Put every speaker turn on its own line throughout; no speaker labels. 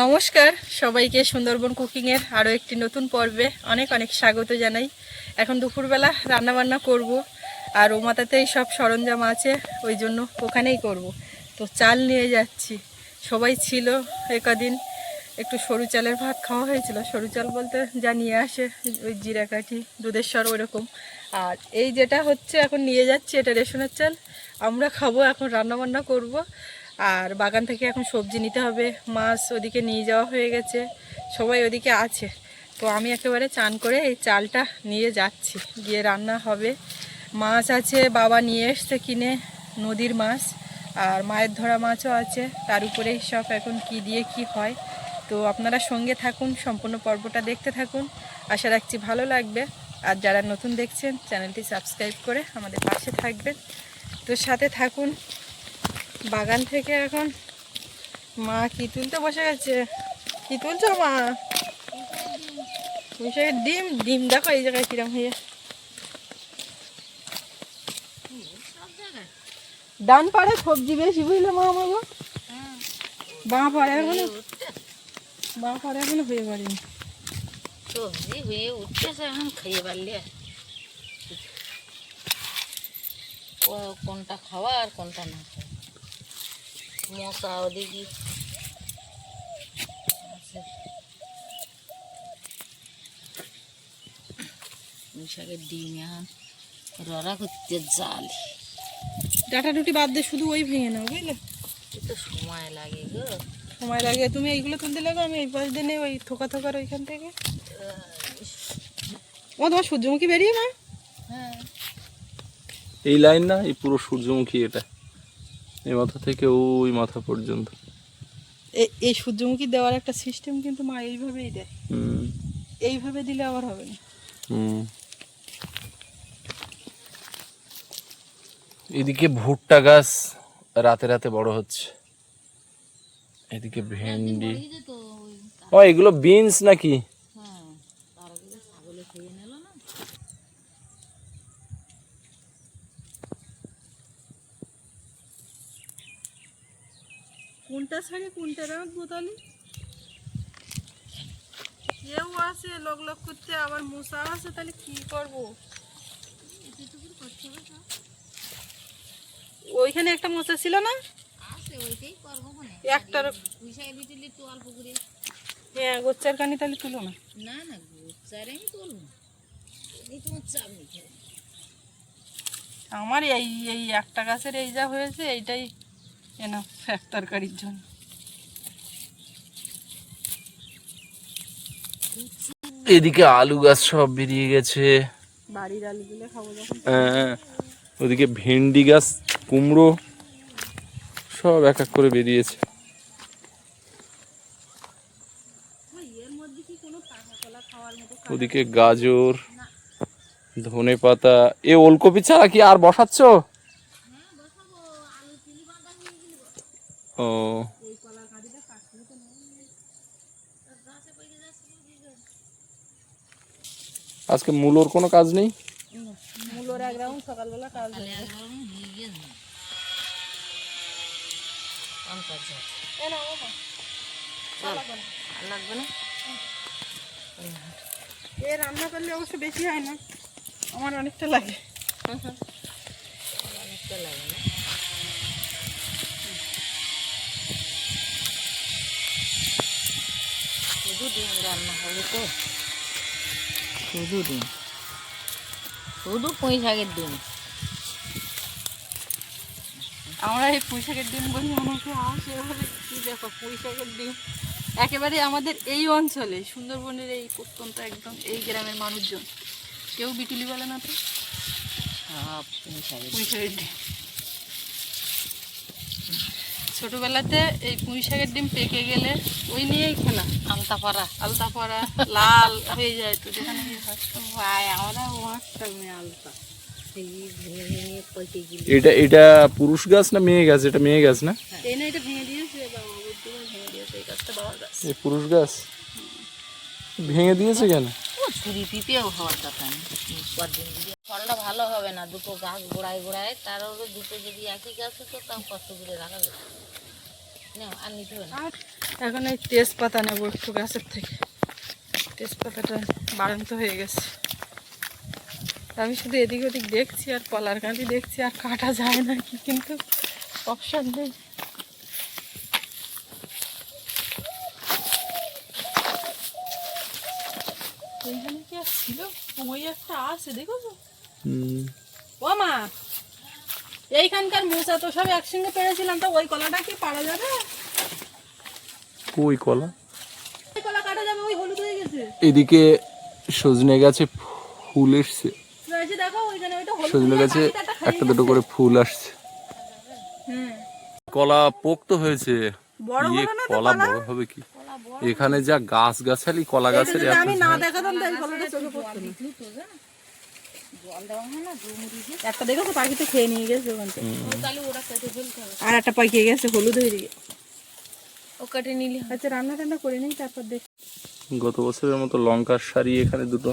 নমস্কার, সবাইকে সুন্দরবন কুকিংয়ের আরও একটি নতুন পর্বে অনেক অনেক স্বাগত জানাই। এখন দুপুরবেলা রান্না বান্না করব আর ও মাথাতেই সব সরঞ্জাম আছে, ওই জন্য ওখানেই করব। তো চাল নিয়ে যাচ্ছি। সবাই ছিল এ কদিন একটু সরু চালের ভাত খাওয়া হয়েছিল। সরু চাল বলতে যা নিয়ে আসে, ওই জিরা কাঠি দুধের দুধেশ্বর ওরকম। আর এই যেটা হচ্ছে, এখন নিয়ে যাচ্ছি এটা রেশনের চাল। আমরা খাব, এখন রান্না বান্না করব। আর বাগান থেকে এখন সবজি নিতে হবে। মাছ ওদিকে নিয়ে যাওয়া হয়ে গেছে। সবাই ওদিকে আছে। তো আমি একেবারে চান করে এই চালটা নিয়ে যাচ্ছি। গিয়ে রান্না হবে। মাছ আছে, বাবা নিয়ে এসছে কিনে, নদীর মাছ। আর মায়ের ধরা মাছও আছে। তার উপরেই সব এখন কি দিয়ে কি হয়। তো আপনারা সঙ্গে থাকুন, সম্পূর্ণ পর্বটা দেখতে থাকুন। আশা রাখছি ভালো লাগবে। আর যারা নতুন দেখছেন, চ্যানেলটি সাবস্ক্রাইব করে আমাদের পাশে থাকবেন। তো সাথে থাকুন। বাগান থেকে এখন মা কি তুলতে বসে গেছে? কি তুলছো মা? বসে ডিম ডিম দেখো এই জায়গায় কিরম হয়ে। ডান পাড়ে সবজি বেশি বুঝলে মা আমার? বাঁ পাড়ে এখনও বাঁ পাড়ে এখনও হয়ে পারিনি
সবজি হয়ে উঠতেছে এখন খাইয়ে পারলে কোনটা খাওয়া আর কোনটা না। মশা ওদিকে শাকের ডিম এখন রড়া করতে জালি
ডাটা রুটি বাদ দিয়ে শুধু ওই ভেঙে নাও বুঝলে?
একটু সময় লাগে গো।
সময় লাগে তুমি এইগুলো তুলতে লাগো আমি এই পাশ দিয়ে ওই থোকা থোকার ওইখান থেকে। ও তোমার সূর্যমুখী বেরিয়ে না?
হ্যাঁ।
এই লাইন না এই পুরো সূর্যমুখী এটা। এই মাথা থেকে ওই মাথা পর্যন্ত।
এ- এই সূর্যমুখী দেওয়ার একটা সিস্টেম কিন্তু মা এইভাবেই দেয়। এইভাবে দিলে আবার হবে না।
এদিকে ভুট্টা গাছ রাতে রাতে বড় হচ্ছে। এদিকে ভেন্ডি।
এই যে তো ওই
ও এগুলো বিনস নাকি
হ্যাঁ তার আগে যে ছাগলে খেয়ে নিল না
কোনটা ছাড়ে কোনটা রাখব তাহলে কেউ আছে লোক লোক করতে আবার মশা আছে তাহলে কি করব? ওইখানে একটা মশা ছিল না?
করে।
হ্যাঁ গোচ্চার কানি তাহলে তুলো না।
না না আমি তুলবো এই তোমার চাপ নিতে
আমার এই এই একটা গাছের এই যা হয়েছে এইটাই এনা এক তরকারির জন্য।
এদিকে আলু গাছ সব বেরিয়ে গেছে।
বাড়ির আলুগুলো খাব
হ্যাঁ, ওদিকে ভেন্ডি গাছ কুমড়ো সব এক এক করে বেরিয়েছে। ওদিকে গাজর ধনে পাতা এ ওলকপি ছাড়া কি আর বসাচ্ছ? ও। আজকে মূলোর কোনো কাজ নেই?
মূলোর এক রাউন্ড সকালবেলা কাজ
লাগবে না
এ রান্না করলে অবশ্য বেশি হয় না আমার অনেকটা লাগে।
অনেকটা লাগে শুধু ডিম রান্না হবে তো। শুধু ডিম শুধু পুঁই শাকের ডিম।
আমরা এই পুঁইশাকের ডিম বলি আমাকে আসে কি দেখো পুঁইশাকের ডিম। একেবারে আমাদের এই অঞ্চলে সুন্দরবনের এই প্রত্যন্ত একদম এই গ্রামের মানুষজন। কেউ বিটুলি বলে না তো?
সব পুঁই শাকের ডিম।
ছোটবেলাতে এই পুঁইশাকের ডিম পেকে গেলে ওই নিয়েই খেলা।
আলতা পাড়া
আলতা পরা লাল হয়ে যায় তো যেখানে ইয়ে হয়।
ভাই আমরা মাছটা মেয়ে আলতা। সেই ভেঙে ভেঙে পচে গেলে
এটা এটা পুরুষ গাছ না মেয়ে গাছ? এটা মেয়ে গাছ না?
এই না এটা ভেঙে দিয়েছে বাবা বুদ্ধিমান ভেঙে দিয়েছে এই গাছটা বাবার গাছ।
এই পুরুষ গাছ? ভেঙে দিয়েছে কেন?
ও ছুরি পিপেও হওয়ার কথা নেই পরদিন যদি ফলটা ভালো হবে না দুটো গাছ গোড়ায় গোড়ায় তার উপরে দুটো যদি একই গাছ হতো তাও কষ্ট করে রাখা যেত না আর নিতে হবে না
এখন এই তেজপাতা নেব একটু গাছের থেকে। তেজপাতাটা বাড়ন্ত হয়ে গেছে। আমি শুধু এদিক ওদিক দেখছি আর কলার কাঁদি দেখছি আর কাটা যায় না কি কিন্তু অপশান নেই। এইখানে কি আর ছিল? ওই একটা আছে দেখো তো ও মা এইখানকার মোচা তো সব একসঙ্গে পেরেছিলাম তো ওই কলাটা কি পারা যাবে?
ওই কলা?
ওই কলা কাটা যাবে ওই হলুদ হয়ে গেছে।
এদিকে সজনে গাছে ফুল এসছে।
রয়েছে দেখো ওইখানে ওইটা হলুদ
সজনে গাছে একটা দুটো করে ফুল আসছে।
হুম।
কলা পোক্ত হয়েছে।
বড়
ইয়ে
না
কলা
কলা?
বড় হবে কি? এখানে যা গাছ গাছালি কলা গাছের
আমি না দেখাতাম তাই কলাটা চোখে পড়তো একটা দেখো পাখিতে খেয়ে নিয়ে গেছে ওখান থেকে।
তাহলে ওরা কেটে
আর একটা পাকিয়ে গেছে হলুদ হয়ে গিয়ে
ও কেটে নিলে
আচ্ছা রান্না টান্না করে নিই তারপর দেখ।
গত বছরের মতো লঙ্কার সারি এখানে দুটো।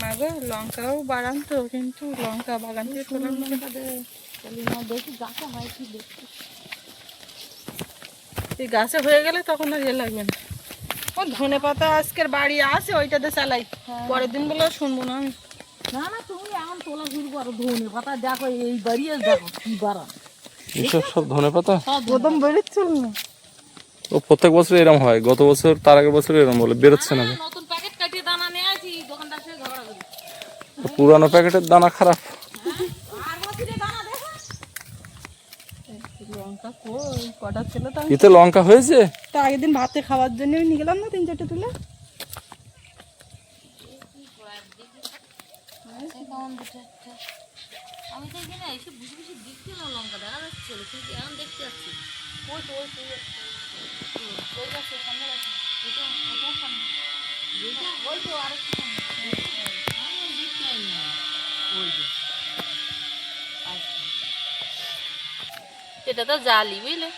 মাগো লঙ্কাও বাগান তো কিন্তু লঙ্কা বাগান থেকে
দেখি গাছে হয় কি
এই গাছে হয়ে গেলে তখন আর ইয়ে লাগবে না। ও ধনে পাতা আজকের বাড়ি আছে ওইটাতে চালাই। পরের দিন বলে শুনব না আমি।
না না তুমি এখন তোলা শুরু করো ধনে পাতা দেখো এই বাড়িয়ে দেখো কি বাড়ান
এসব সব ধনে পাতা
প্রথম বেরোচ্ছিল না।
ও প্রত্যেক বছর এরম হয় গত বছর তার আগের বছর এরম বলে বেরোচ্ছে না।
নতুন প্যাকেট কাটিয়ে দানা নিয়ে আসি দোকানদার সাথে ঝগড়া করি।
পুরানো প্যাকেটের দানা খারাপ।
আর বছরে দানা দেখো।
লঙ্কা কই? কটা ছিল তো
এতে লঙ্কা হয়েছে?
তো আগের দিন ভাতে খাওয়ার জন্য আমি নিয়ে গেলাম না তিন চারটে তুলে
আমি তো এসে বুঝে বুঝে না এখন সামনে আর।
এটা তো জালি, বুঝলে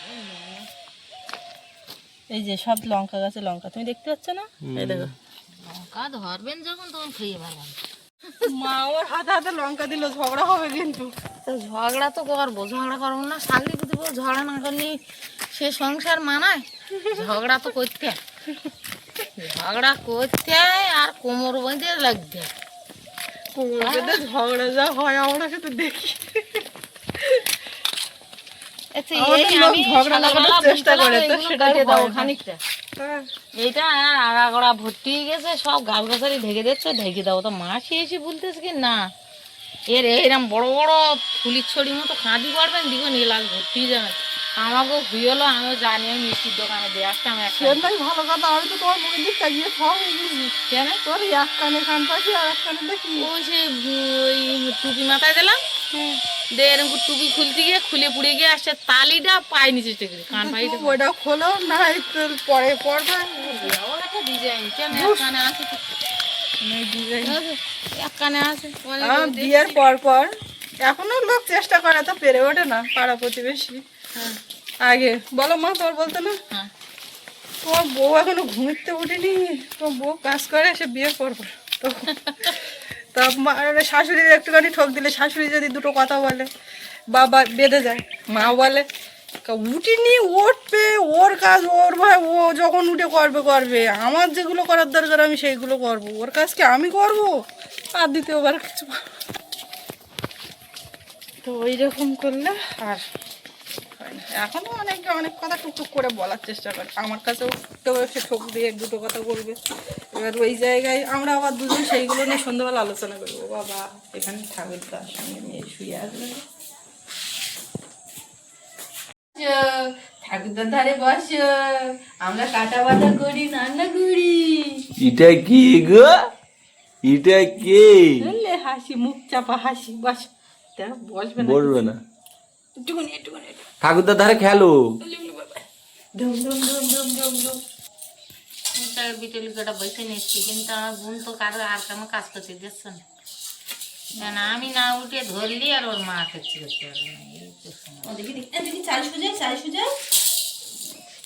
এই যে সব লঙ্কা গাছে লঙ্কা তুমি দেখতে পাচ্ছ না? এই দেখো।
লঙ্কা ধরবেন যখন তখন খেয়ে ভালো
মা ওর হাতে হাতে লঙ্কা দিল ঝগড়া হবে কিন্তু।
তো ঝগড়া তো করব ঝগড়া করব না শালি যদি বউ ঝগড়া না করলে সে সংসার মানায়। ঝগড়া তো করতে হয়। ঝগড়া করতে হয় আর কোমর বেঁধে লাগতে হয়।
কোমরকে ঝগড়া যা হয় আমরা কিন্তু দেখি।
এইটা আগাগোড়া ভর্তি গেছে সব গাছ গাছালি ঢেকে দিচ্ছে ঢেকে দাও। তো মাসি এসে বলতেছে কি না এর এরম বড় বড় ফুলির ছড়ির মতো কাঁদি পারবেন দিকে নিয়ে ভর্তি হয়ে যাবে। হইল আমিও জানি আমি মিষ্টির দোকানে দিয়ে আসতাম
সেটাই ভালো কথা আমি তো তোমার মুখের দিক তাকিয়ে সব
কেন?
তোর এক কানে কান পাখি আর এক কানে দেখি।
ওই সে ওই টুপি মাথায় দিলাম দিয়ে এরকম টুপি খুলতে গিয়ে খুলে পুড়ে গিয়ে আসছে তালিটা পায়ে নিচে কান
ওটা খোলো না পরে পড়বে
ডিজাইন কেন কানে আছে তো? এক কানে আছে
বিয়ের পর পর। এখনও লোক চেষ্টা করে তো পেরে ওঠে না পাড়া প্রতিবেশী।
হ্যাঁ,
আগে বলো মা তোর বলতো না?
হ্যাঁ।
তোমার বউ এখনও ঘুমিতে উঠেনি তোমার বউ কাজ করে সে বিয়ের পর পর। তো তা মানে শাশুড়ির একটুখানি ঠক দিলে শাশুড়ি যদি দুটো কথা বলে, বাবা বেঁধে যায় মা বলে, "কা- উঠিনি, উঠবে, ওর কাজ, ওর ভাই, ও যখন উঠে করবে করবে। আমার যেগুলো করার দরকার, আমি সেইগুলো করব। ওর কাজ কি আমি করব? আর দ্বিতীয়বার কিছু তো ওই রকম করলে আর হয় না। এখনও অনেকে অনেক কথা টুকটুক করে বলার চেষ্টা করে। আমার কাছেও কেউ এসে ঠোক দিয়ে দুটো কথা বলবে। এবার ওই জায়গায় আমরা আবার দুজন সেইগুলো নিয়ে সন্ধ্যাবেলা আলোচনা করব। বাবা এখানে ঠাকুর তার সঙ্গে নিয়ে শুয়ে আসবে। ঠাকুরদার ধারে বস আমরা কাটা বাটা করি রান্না করি।
এটা কি গো? এটা কে?
হাসি মুখ চাপা হাসি। বস বসবে না
বলবে না। ঠাকুরদার ধারে খেলো
আমি না উঠে ধরলি আর ওর মা।
দেখি চাল চাল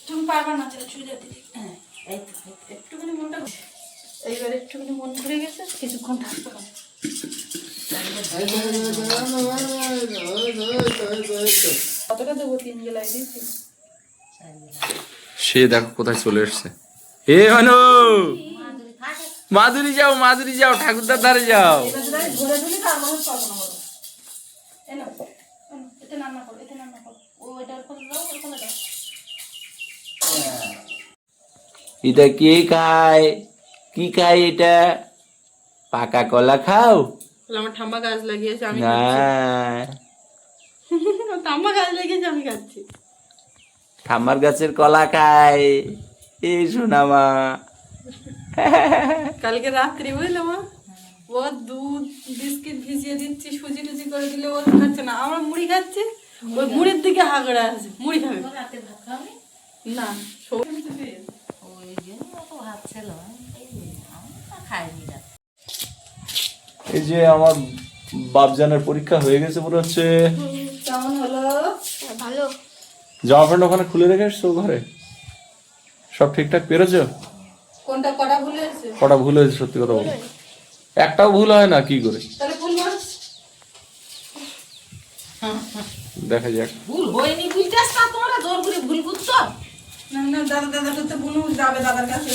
তুমি পারবা না চাল সুজা দিদি হ্যাঁ একটুখানি মনটা এইবার একটুখানি মন ঘুরে গেছে কিছুক্ষণ থাকতে হবে।
সে দেখো কোথায় চলে এসছে। হে হনু! মাধুরী যাও মাধুরী যাও, ঠাকুরদার ধারে যাও। এটা কে খায়? কি খায় এটা? পাকা কলা খাও?
আমার ঠাম্মা গাছ লাগিয়েছে আমি
না
ঠাম্মা গাছ লাগিয়েছে আমি খাচ্ছি।
ঠাম্মার গাছের কলা খায় এই সোনামা
কালকে রাত্রি বুঝলে মা? ও দুধ বিস্কিট ভিজিয়ে দিচ্ছি সুজি টুজি করে দিলে ও খাচ্ছে না। আমার মুড়ি খাচ্ছে ওই মুড়ির দিকে হাগড়া আছে মুড়ি খাবে।
রাতে ভাত খাওয়ানি
না সব-
ওই জন্য তো খাইনি রাতে
এই যে আমার বাপজানের পরীক্ষা হয়ে গেছে মনে হচ্ছে।
কেমন হলো?
ভালো।
জামা প্যান্ট ওখানে খুলে রেখে এসছো ঘরে? সব ঠিকঠাক পেরেছ?
কোনটা করা ভুলে এসে
কটা ভুল হয়েছে সত্যি কথা বলো। একটাও ভুল হয় না কি করে?
তাহলে মাছ
দেখা যাক।
ভুল হয়নি বুঝতে আসতা তোমরা জোর করে ভুল বুঝছ?
না না দাদা দাদা করতে বুনু যাবে দাদার কাছে।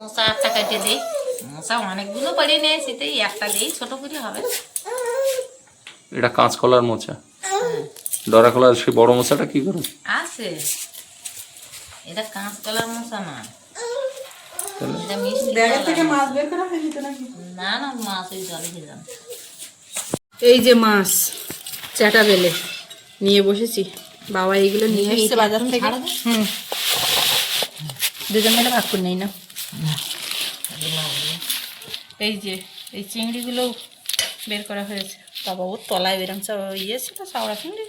মশা একটা কেটে দিই মশা অনেকগুলো পড়ে নেয় সেটাই একটা দিই ছোট করে হবে।
এটা কাঁচকলার মোচা। ডরা কলার সেই বড় মোচাটা কি করে?
আছে। এটা কাঁচ কলার মশা না এটা মিষ্টি
ব্যাগের থেকে মাছ বের করা হয়নি নাকি?
না না মাছ ওই জলে
এই যে মাছ চাটা বেলে। নিয়ে বসেছি। বাবা এইগুলো নিয়ে এসছে বাজার থেকে? হুম। দুজন মিলে ভাগ করে নেই না। এই যে এই চিংড়িগুলো বের করা হয়েছে। বাবা ওর তলায় বেরাম ইয়ে ছিল চাওড়া চিংড়ি?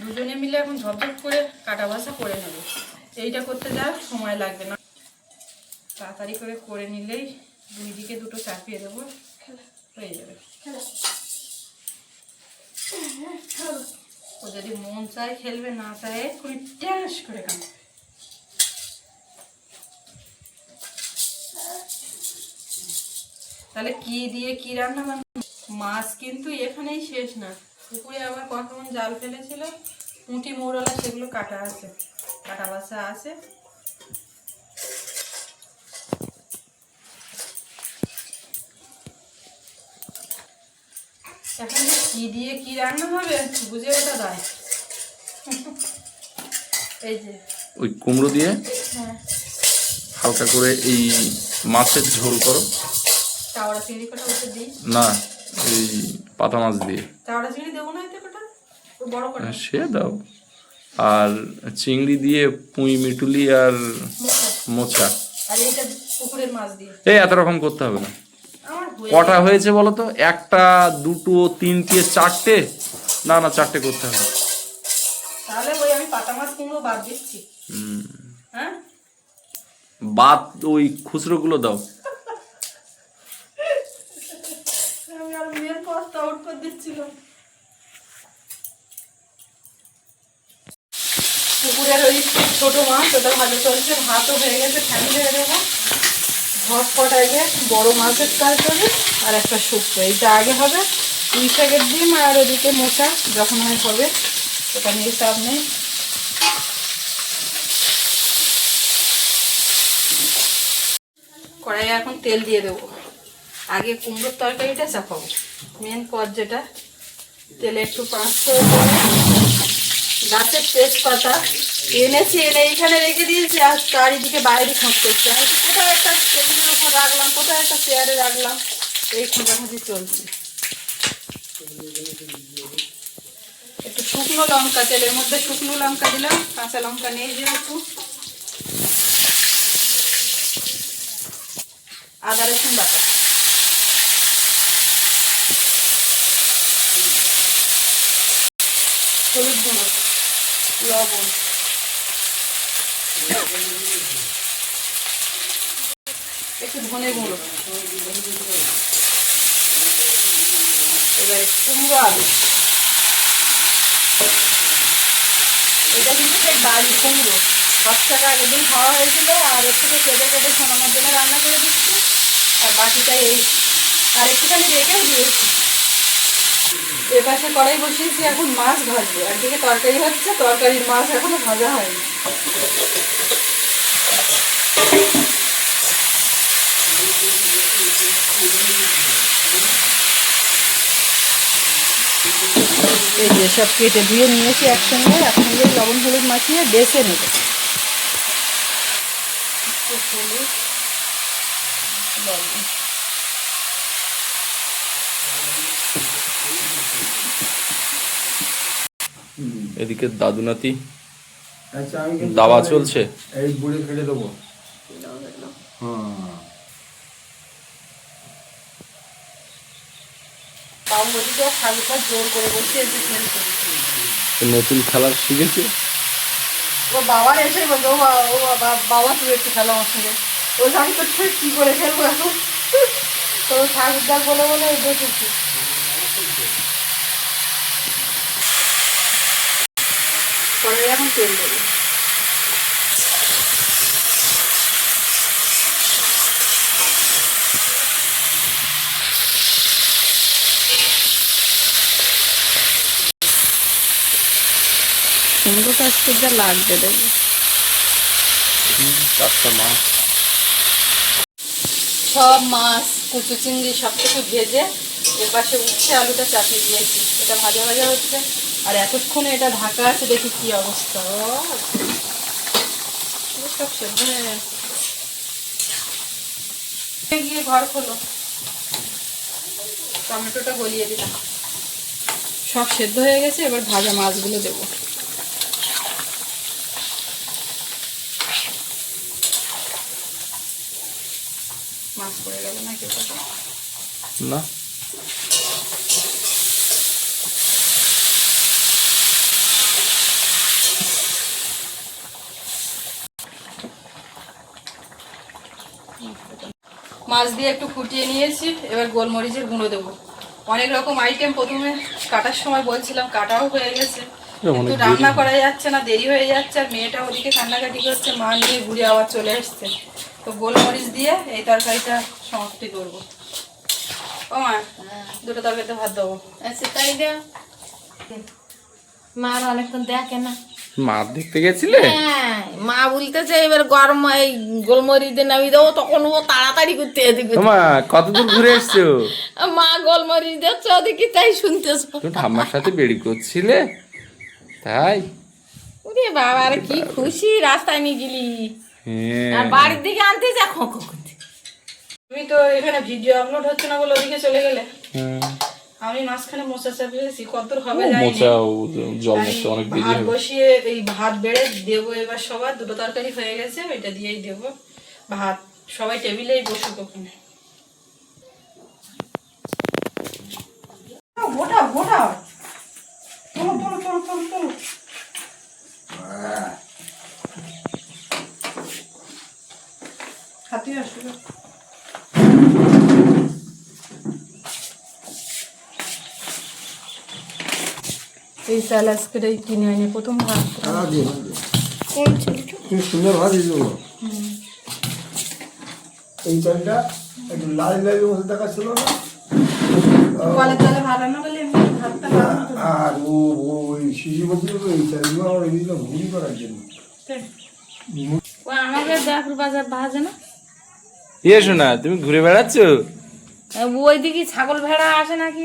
দুজনে মিলে এখন ঝপঝপ করে কাটা ভাসা করে নেব। এইটা করতে যা সময় লাগবে না। তাড়াতাড়ি করে করে নিলেই দুই দিকে দুটো চাপিয়ে দেবো। হয়ে যাবে। ও যদি মন চায় খেলবে না চায় এক্ষুনি ট্যাস করে কাম তাহলে কি দিয়ে কি রান্না বান্না মাছ কিন্তু এখানেই শেষ না। পুকুরে আবার কখন জাল ফেলেছিল? মুটি মোড়লা সেগুলো কাটা আছে। কাটা বাসা আছে। এখন কি দিয়ে কি রান্না হবে বুঝে ওঠা দায় এই যে।
ওই কুমড়ো দিয়ে
হ্যাঁ।
হালকা করে এই মাছের ঝোল করো।
চাওড়া চিংড়ি কটা ওতে দিই?
না এই পাতা মাছ দিয়ে।
চাওড়া চিংড়ি দেবো না এতে কটা? বড় কটা?
সে দাও। আর চিংড়ি দিয়ে পুঁই মিটুলি আর মোচা।
আর এইটা পুকুরের মাছ দিয়ে।
এই এত রকম করতে হবে না। কটা হয়েছে বলো তো? একটা দুটো তিনটে চারটে? না না চারটে করতে হবে।
তাহলে ওই আমি পাতা মাছ কুমড়ো বাদ দিচ্ছি। হ্যাঁ?
বাদ ওই খুচরো গুলো দাও।
করে দিচ্ছিলাম পুকুরের ওই ছোট মাছ, ওটা ভালো চলছে, ভাতও হয়ে গেছে ফ্যামিলি হয়ে দেবো ঝটপট আগে বড় মাছের কাজ আর একটা শুক্তো। এইটা আগে হবে দুই প্যাকেট ডিম আর ওদিকে মোচা যখন হয় হবে, ওটা নিয়ে চাপ নেই। কড়াইয়ে এখন তেল দিয়ে দেবো। আগে কুমড়োর তরকারিটা চাপাবো। মেন পদ যেটা, তেলে একটু পাঁচ করে গাছের তেজপাতা এনেছি, এনে এইখানে রেখে দিয়েছি, আর চারিদিকে বাইরে খুঁজতেছি আর কোথায় একটা টেবিলের উপর রাখলাম, কোথায় একটা চেয়ারে রাখলাম, এই খোঁজাখুঁজি চলছে। একটু শুকনো লঙ্কা তেলের মধ্যে শুকনো লঙ্কা দিলাম, কাঁচা লঙ্কা নিয়ে যেহেতু। আদা রসুন বাটা। হলুদ গুঁড়ো, লবণ। একটু ধনে গুঁড়ো। এবারে কুমড়ো আলু। এটা কিন্তু সেই বাড়ি কুমড়ো সব টাকা আগের খাওয়া হয়েছিল আর এর থেকে কেটে কেটে শোনানোর জন্য রান্না করে দিচ্ছি। আর বাকিটা এই আর একটুখানি রেখেও দিয়েছি। এপাশে কড়াই বসিয়েছি, এখন মাছ ভাজবো। একদিকে তরকারি হচ্ছে, তরকারির মাছ এখনও ভাজা হয়নি। এই যে সব কেটে ধুয়ে নিয়েছি একসঙ্গে একসঙ্গে লবণ হলুদ মাখিয়ে বেছে নেব। লবণ।
এদিকে দাদু নাতি।
আচ্ছা এই-
চলছে।
এই বুড়ি ফেলে দেবো।
নতুন খেলা শিখেছে?
ও বাবার এসে বলতো ও বাবা তুই একটু খেলো আমার সঙ্গে। ও আমি তো কি করে খেলব এখন? তো ঠাকুরদার বলে বলে এই পরে এখন তেল দেবো সুন্দর আজকে যা লাগবে দেবো
চারটা মাছ
সব মাছ কুচু চিংড়ি সব কিছু ভেজে এর পাশে উচ্ছে আলুটা চাপিয়ে দিয়েছি। এটা ভাজা ভাজা হচ্ছে। আর এতক্ষণে এটা ঢাকা আছে, দেখি কি অবস্থা। সব সেদ্ধ হয়ে। গিয়ে ঘর খোলো। টমেটোটা গলিয়ে দিলাম। সব সেদ্ধ হয়ে গেছে, এবার ভাজা মাছগুলো দেবো। মাছ পড়ে গেল না কেউ
না।
মাছ দিয়ে একটু ফুটিয়ে নিয়েছি এবার গোলমরিচের গুঁড়ো দেবো। অনেক রকম আইটেম প্রথমে কাটার সময় বলছিলাম কাটাও হয়ে গেছে। কিন্তু রান্না করা যাচ্ছে না দেরি হয়ে যাচ্ছে আর মেয়েটা ওদিকে কান্নাকাটি করছে মা নিয়ে ঘুরে আবার চলে এসছে। তো গোলমরিচ দিয়ে এই তরকারিটা সমাপ্তি করব। ও মা দুটো তরকারিতে ভাত দেবো।
সেটাই দে। মা আর অনেকক্ষণ দেখে না
মাছ দেখতে গেছিলে?
হ্যাঁ মা বলতেছে এবার গরম এই গোলমরিচ নামিয়ে দেবো। তখন ও তাড়াতাড়ি করতে এদিকে
তোমা কতদূর ঘুরে এসছো?
মা গোলমরিচ দিচ্ছে ওদিকে তাই শুনতেছ।
তুমি ঠাম্মার সাথে বেড়ি করছিলে? তাই?
ওরে বাবা আর কি খুশি রাস্তায় নিয়ে গেলি।
হ্যাঁ।
আর বাড়ির দিকে আনতে যা খোঁকো
তুমি তো এখানে ভিডিও আপলোড হচ্ছে না বলে ওদিকে চলে গেলে।
হ্যাঁ।
আমি মাঝখানে মোচা চাপিয়েছি কতদূর হবে।
মোচা জল অনেক দেরি
ভাত
হবে
বসিয়ে এই ভাত বেড়ে দেবো এবার সবার দুটো তরকারি হয়ে গেছে ওইটা দিয়েই দেবো। ভাত সবাই টেবিলেই বসুক ওখানে। গোটা গোটা। তোলো তোলো তোলো তোলো তোলো। হাতে আসবে। এই চাল আজকে এই কিনে আনি প্রথম ভাত।
তুমি সুন্দর দেবো। এই চালটা একটু লাল লাল মতো দেখাচ্ছিল না?
ভাত।
আর ও ওই শিশু বলছিল তো এই চালগুলো আমার করার জন্য।
আমাকে বাজার ভাজে না?
ইয়ে শোনা তুমি ঘুরে বেড়াচ্ছ?
ওইদিকে ছাগল ভেড়া আসে নাকি?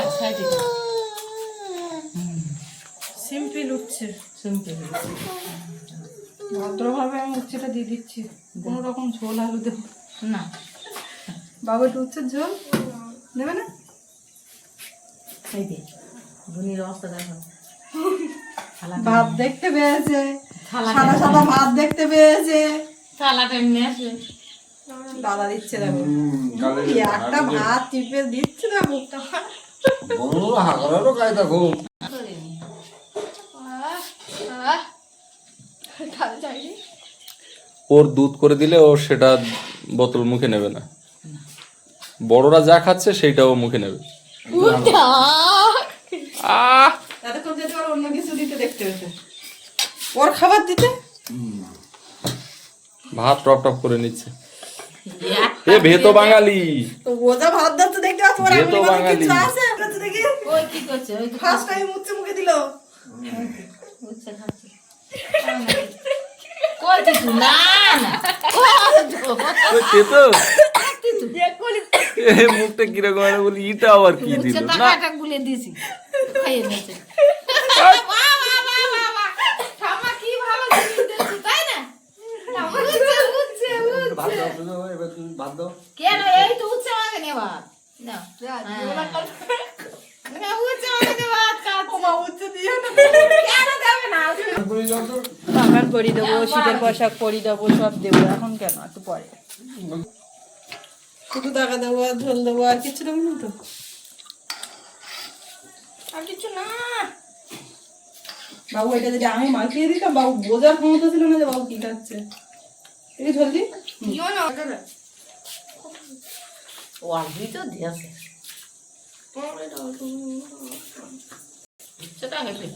আচ্ছা
সিম্পল উঠছে ভদ্রভাবে আমি উচ্ছেটা দিয়ে দিচ্ছি। কোনো রকম ঝোল আলু দেবো।
না।
বাবা একটু উচ্ছের ঝোল? দেবে না?
এই দে। বুনির অবস্থা দেখো।
ভাত দেখতে পেয়েছে। সাদা সাদা ভাত দেখতে পেয়েছে।
থালাটা নিয়ে আসবে।
দাদা দিচ্ছে দেখো একটা ভাত টিপে দিচ্ছে না মুখটা।
বড় হাগরারও কায়দা খুব
ওর দুধ করে দিলে ও সেটা বোতল মুখে নেবে না। বড়রা যা খাচ্ছে সেইটাও মুখে নেবে।
ওর খাবার দিতে?
ভাত টপ টপ করে নিচ্ছে। এ ভেতো বাঙালি।
তো বোঝা ভাত দাচ্ছে দেখতে পাচ্ছ ওর
তো
মধ্যে। কিছু আছে? কাছে দেখি।
ওই কি করছে? ওই
ফার্স্ট টাইম মুচ্ছে মুখে দিল।
উচ্ছে খাচ্ছে। কই কিছু না না। কই তো?
তেতো মুখটা কীরকম বলি ইটা আবার কি দিল? না
টাকাটা দিছি খাইয়ে নিয়েছে কি ভালো জিনিস দিয়েছে, তাই না? আমার উচ্ছে, উচ্ছে, উচ্ছে।
ভাত দাও শুধু, এবার তুমি ভাত দাও।
কেন? এই তো উচ্ছে আমাকে নেবা নাও। হ্যাঁ। না, উচ্ছে আমাকে ভাত খাচ্ছে।
উচ্ছে দিও না।
কেন দেবে না?
করে দাও তো।
বাগান পরি দেবো শীতের পোশাক পরি দেবো সব দেবো। এখন কেন? একটু পরে। শুধু টাকা দেবো আর ঝোল দেবো আর কিছু দেবো না তো? আর কিছু না। বাবু এটা যদি আমি মাখিয়ে দিতাম বাবু বোঝার ক্ষমতা ছিল না যে বাবু কি খাচ্ছে। এই ঝোল দি
ও আলুই তো দিয়েছে। উচ্ছেটা হেপে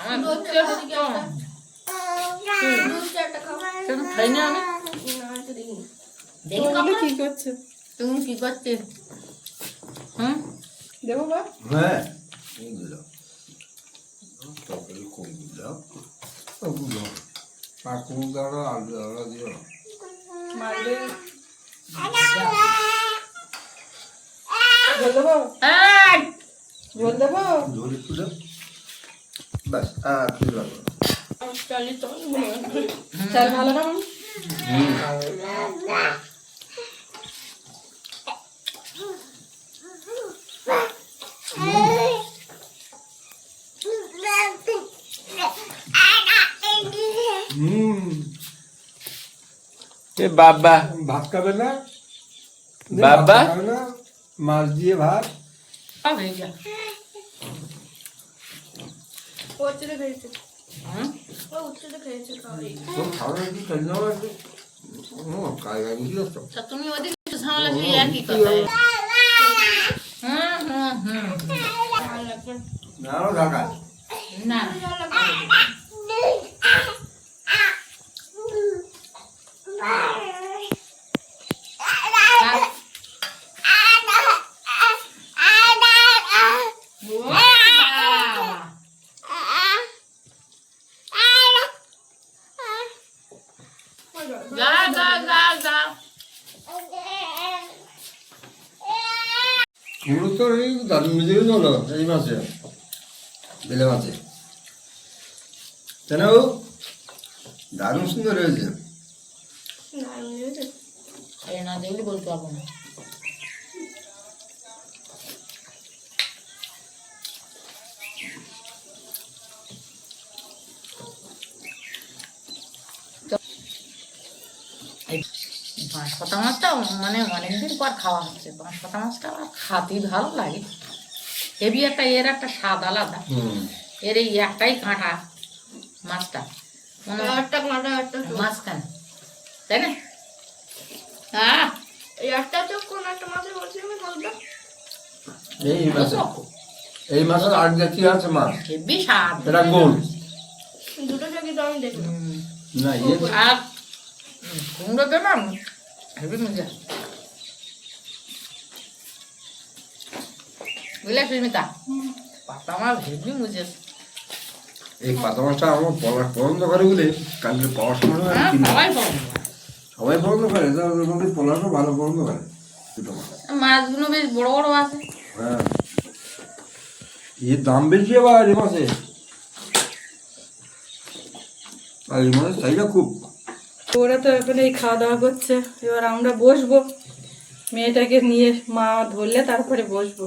আমার উচ্ছেটা যদি কেমন কেন খাই না আমি। দেখি
কি করছে?
তুমি কি করছে? হুম?
দেবো বা
হ্যাঁ দিলাম। তরকারি কম দিলাম। ও, দিলাম। আর কুমড়ো দাও, আলু দাও, দিও।
মারবে ঝোল দেবো
এই!
ঝোল দেবো
ঝোল একটু দাও। ব্যাস, আর কিছু লাগবে না।
চাল ভালো না মাম?
হুম,
এ বাবা
ভাত খাবে না
বাবা?
ভাত খাবে না? মাছ দিয়ে ভাত
সব হয়ে গেল হুম?
তো খাবে একটু খেয়ে নাও একটু ও, কায় কায় বুঝি যাচ্ছ?
তা তুমি ওদিকে একটু ঝামেলা দিয়ে আর কি কথা হুম হুম হুম
না, আরও ঢাকা।
না যা যা যা যা
কুমড়ো তো এই দারুণ মেজে হলো এই বেলে মাছে কেন দারুণ সুন্দর হয়েছে
এই না দেখলে বলতে পারব না এই পাতা মাছটা মানে অনেকদিন পর খাওয়া হচ্ছে বাঁশ পাতা মাছটা আমার খাতেই ভালো লাগে। হেভি একটা এর একটা স্বাদ আলাদা। এর এই একটাই কাঁটা মাছটা। হয়
একটা কাঁটা একটা
মাঝখানে। তাই না? হ্যাঁ।
একটা তো কোন একটা মাছের আমি
এই মাছে এই মাছের আট জাতি আছে মাছ?
হেভি স্বাদ
এটা গোল।
দুটো চোখে তো আমি দেখলাম।
না
আর কুমড়ো দেন হেভি মজা। বুঝলে সুস্মিতা? পাতা আমার হেভি মজা।
এই পাতা মাছটা আমার পড়া পছন্দ করে বলে কালকে পাওয়ার সময়
হ্যাঁ
কিনলাম।
সবাই
সবাই পছন্দ করে তা ওদের মধ্যে পলাশও ভালো পছন্দ করে দুটো মাছ।
মাছগুলো বেশ বড় বড় আছে।
হ্যাঁ। এর দাম বেশি আবার এই মাসে আর এই মাছের চাহিদা খুব।
ওরা তো এখন এই খাওয়া দাওয়া করছে এবার আমরা বসবো। মেয়েটাকে নিয়ে মা ধরলে তারপরে বসবো।